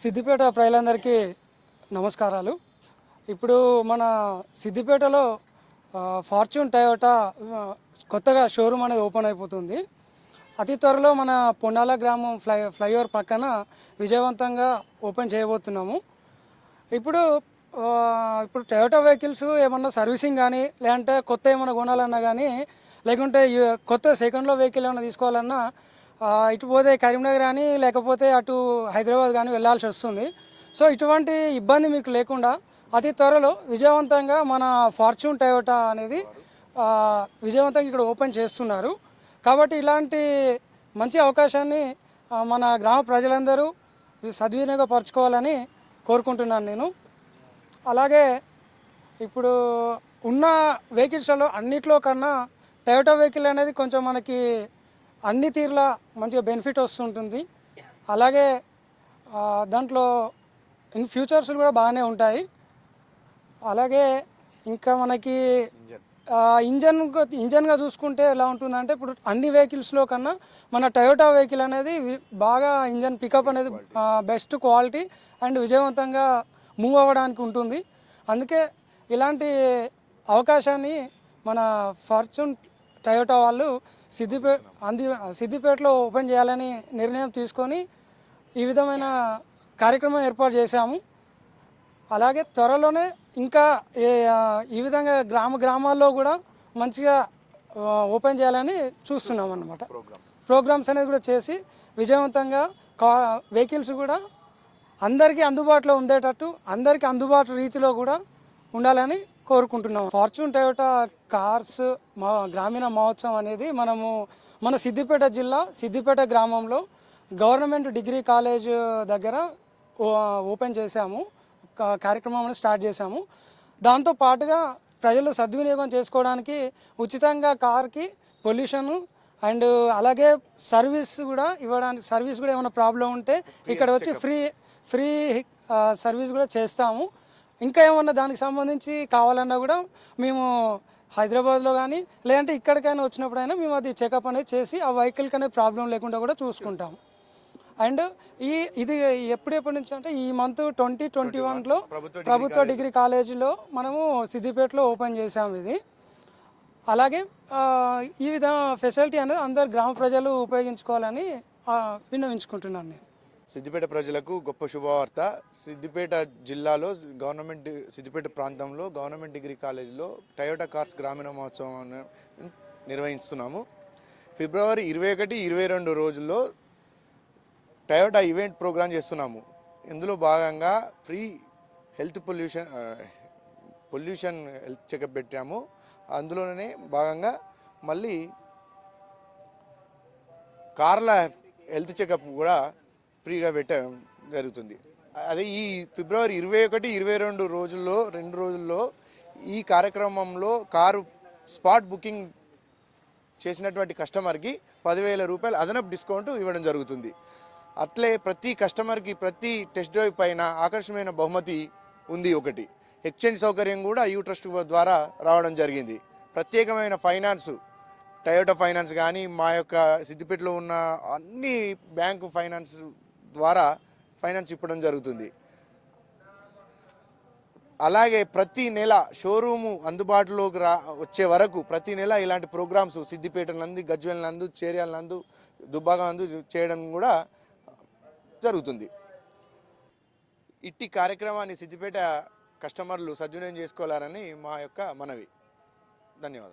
సిద్దిపేట ప్రజలందరికీ నమస్కారాలు. ఇప్పుడు మన సిద్దిపేటలో ఫార్చ్యూన్ టయోటా కొత్తగా షోరూమ్ అనేది ఓపెన్ అయిపోతుంది. అతి త్వరలో మన పొన్నాల గ్రామం ఫ్లై ఫ్లైఓవర్ పక్కన విజయవంతంగా ఓపెన్ చేయబోతున్నాము. ఇప్పుడు ఇప్పుడు టయోటా వెహికల్స్ ఏమన్నా సర్వీసింగ్ కానీ లేదంటే కొత్త ఏమైనా కొనాలన్నా కానీ లేకుంటే కొత్త సెకండ్లో వెహికల్ ఏమైనా తీసుకోవాలన్నా ఇటు పోతే కరీంనగర్ కానీ లేకపోతే అటు హైదరాబాద్ కానీ వెళ్ళాల్సి వస్తుంది. సో ఇటువంటి ఇబ్బంది మీకు లేకుండా అతి త్వరలో విజయవంతంగా మన ఫార్చ్యూన్ టయోటా అనేది విజయవంతంగా ఇక్కడ ఓపెన్ చేస్తున్నారు. కాబట్టి ఇలాంటి మంచి అవకాశాన్ని మన గ్రామ ప్రజలందరూ సద్వినియోగపరచుకోవాలని కోరుకుంటున్నాను నేను. అలాగే ఇప్పుడు ఉన్న వెహికల్స్లో అన్నిట్లో కన్నా టయోటా వెహికల్ అనేది కొంచెం మనకి అన్ని తీరులా మంచిగా బెనిఫిట్ వస్తుంటుంది. అలాగే దాంట్లో ఇన్ ఫ్యూచర్స్ కూడా బాగానే ఉంటాయి. అలాగే ఇంకా మనకి ఇంజన్. ఇంజన్గా చూసుకుంటే ఎలా ఉంటుందంటే ఇప్పుడు అన్ని వెహికల్స్లో కన్నా మన టయోటా వెహికల్ అనేది బాగా ఇంజన్ పికప్ అనేది బెస్ట్ క్వాలిటీ అండ్ విజయవంతంగా మూవ్ అవ్వడానికి ఉంటుంది. అందుకే ఇలాంటి అవకాశాన్ని మన ఫార్చ్యూన్ టయోటా వాళ్ళు సిద్దిపే అంది సిద్దిపేటలో ఓపెన్ చేయాలని నిర్ణయం తీసుకొని ఈ విధమైన కార్యక్రమం ఏర్పాటు చేశాము. అలాగే త్వరలోనే ఇంకా ఈ విధంగా గ్రామ గ్రామాల్లో కూడా మంచిగా ఓపెన్ చేయాలని చూస్తున్నాం అన్నమాట. ప్రోగ్రామ్స్ అనేది కూడా చేసి విజయవంతంగా కా వెహికల్స్ కూడా అందరికీ అందుబాటులో ఉండేటట్టు అందరికీ అందుబాటు రీతిలో కూడా ఉండాలని కోరుకుంటున్నాం. ఫార్చ్యూన్ టయోటా కార్స్ మా గ్రామీణ మహోత్సవం అనేది మనము మన సిద్దిపేట జిల్లా సిద్దిపేట గ్రామంలో గవర్నమెంట్ డిగ్రీ కాలేజ్ దగ్గర ఓపెన్ చేశాము. కార్యక్రమం స్టార్ట్ చేశాము. దాంతో పాటుగా ప్రజలు సద్వినియోగం చేసుకోవడానికి ఉచితంగా కార్కి పొల్యూషన్ అండ్ అలాగే సర్వీస్ కూడా ఇవ్వడానికి సర్వీస్ కూడా ఏమైనా ప్రాబ్లం ఉంటే ఇక్కడ వచ్చి ఫ్రీ ఫ్రీ సర్వీస్ కూడా చేస్తాము. ఇంకా ఏమన్నా దానికి సంబంధించి కావాలన్నా కూడా మేము హైదరాబాద్లో కానీ లేదంటే ఇక్కడికైనా వచ్చినప్పుడైనా మేము అది చెకప్ అనేది చేసి ఆ వెహికల్కి అనేది ప్రాబ్లం లేకుండా కూడా చూసుకుంటాము. అండ్ ఈ ఇది ఎప్పుడెప్పటి నుంచి అంటే ఈ మంత్ ట్వంటీ ట్వంటీ వన్లో ప్రభుత్వ డిగ్రీ కాలేజీలో మనము సిద్దిపేటలో ఓపెన్ చేసాము ఇది. అలాగే ఈ విధంగా ఫెసిలిటీ అనేది అందరు గ్రామ ప్రజలు ఉపయోగించుకోవాలని విన్నవించుకుంటున్నాను నేను. సిద్దిపేట ప్రజలకు గొప్ప శుభవార్త. సిద్దిపేట జిల్లాలో గవర్నమెంట్ సిద్దిపేట ప్రాంతంలో గవర్నమెంట్ డిగ్రీ కాలేజీలో టయోటా కార్స్ గ్రామీణ మహోత్సవం నిర్వహిస్తున్నాము. ఫిబ్రవరి ఇరవై ఒకటి ఇరవై రెండు రోజుల్లో టయోటా ఈవెంట్ ప్రోగ్రాం చేస్తున్నాము. ఇందులో భాగంగా free health pollution pollution health checkup పెట్టాము. అందులోనే భాగంగా మళ్ళీ కార్ల హెల్త్ చెకప్ కూడా ఫ్రీగా పెట్టడం జరుగుతుంది. అదే ఈ ఫిబ్రవరి ఇరవై ఒకటి ఇరవై రెండు రోజుల్లో రెండు రోజుల్లో ఈ కార్యక్రమంలో కారు స్పాట్ బుకింగ్ చేసినటువంటి కస్టమర్కి పదివేల రూపాయలు అదనపు డిస్కౌంట్ ఇవ్వడం జరుగుతుంది. అట్లే ప్రతి కస్టమర్కి ప్రతి టెస్ట్ డ్రైవ్ పైన ఆకర్షణీయమైన బహుమతి ఉంది ఒకటి. ఎక్స్చేంజ్ సౌకర్యం కూడా యూ ట్రస్ట్ ద్వారా రావడం జరిగింది. ప్రత్యేకమైన ఫైనాన్స్ టయోటా ఫైనాన్స్ కానీ మా యొక్క సిద్దిపేటలో ఉన్న అన్ని బ్యాంకు ఫైనాన్స్ ద్వారా ఫైనాన్స్ ఇవ్వడం జరుగుతుంది. అలాగే ప్రతి నెల షోరూము అందుబాటులోకి రా వచ్చే వరకు ప్రతి నెల ఇలాంటి ప్రోగ్రామ్స్ సిద్దిపేట నందు గజ్వేల్ నందు చేర్యాల నందు దుబ్బాక నందు చేయడం కూడా జరుగుతుంది. ఇట్టి కార్యక్రమాన్ని సిద్దిపేట కస్టమర్లు సద్వినియోగం చేసుకోవాలని మా యొక్క మనవి. ధన్యవాదాలు.